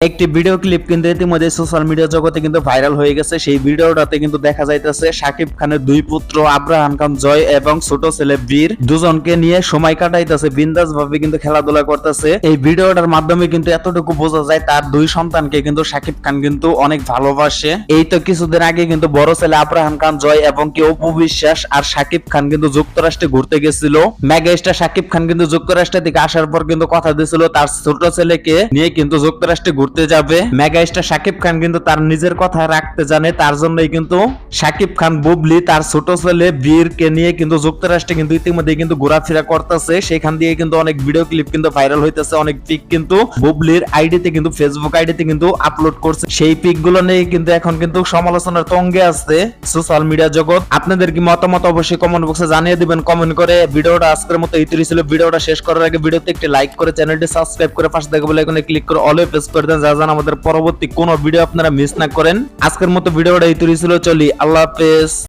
একটি video clip কিন্তু ইতিমধ্যে সোশ্যাল মিডিয়া জগতে কিন্তু ভাইরাল হয়ে গেছে। সেই ভিডিওটাতে কিন্তু দেখা যাইতেছে শাকিব খানের দুই পুত্র আব্রাহাম খান জয় এবং ছোট ছেলে বীর দুজনকে নিয়ে সময় কাটাইতেছে বিন্দাস ভাবে কিন্তু খেলাধুলা করতেছে। এই ভিডিওটার মাধ্যমে কিন্তু এতটুকু বোঝা যায় তার দুই সন্তানকে কিন্তু শাকিব খান কিন্তু অনেক ভালোবাসে। এই তো কিছুদিন আগে কিন্তু বড় ছেলে আব্রাহাম খান জয় এবং কি অপু বিশ্বাস আর শাকিব খান কিন্তু যুক্তরাষ্ট্রে ঘুরতে গেছিল। মেগা স্টার শাকিব খান কিন্তু যুক্তরাষ্ট্র থেকে আসার পর কিন্তু কথা দিয়েছিল তার ছোট ছেলেকে নিয়ে কিন্তু যুক্তরাষ্ট্রে ঘুরতে যাবে। মেগা স্টার শাকিব খান কিন্তু তার নিজের কথা রাখতে জানে, তার জন্যই কিন্তু শাকিব খান বুবলি, তার ছোট ছেলে বীরকে নিয়ে কিন্তু যুক্তরাষ্ট্রে কিন্তু ইতিমধ্যে কিন্তু ঘোরাফেরা করতেছে। সেখান দিয়ে কিন্তু অনেক ভিডিও ক্লিপ কিন্তু ভাইরাল হইতেছে, অনেক পিক কিন্তু বুবলির আইডিতে কিন্তু ফেসবুক আইডিতে কিন্তু আপলোড করছে। সেই পিকগুলো নিয়ে কিন্তু এখন কিন্তু সমালোচনার তঙ্গে আছে সোশ্যাল মিডিয়া জগৎ। আপনাদের কি মতামত অবশ্যই কমেন্ট বক্সে জানিয়ে দিবেন। কমেন্ট করে ভিডিওটা আজকের মতো ইতিরি ছিল। ভিডিওটা শেষ করার আগে ভিডিওতে একটি লাইক করে চ্যানেলটি সাবস্ক্রাইব করে পাশে দেখে বলে এখানে ক্লিক করে অলে প্রেস করে দেন। যা যেন আমাদের পরবর্তী কোন ভিডিও আপনারা মিস না করেন। আজকের মতো ভিডিওটা এই তৈরি ছিল, চলি, আল্লাহ হাফেজ।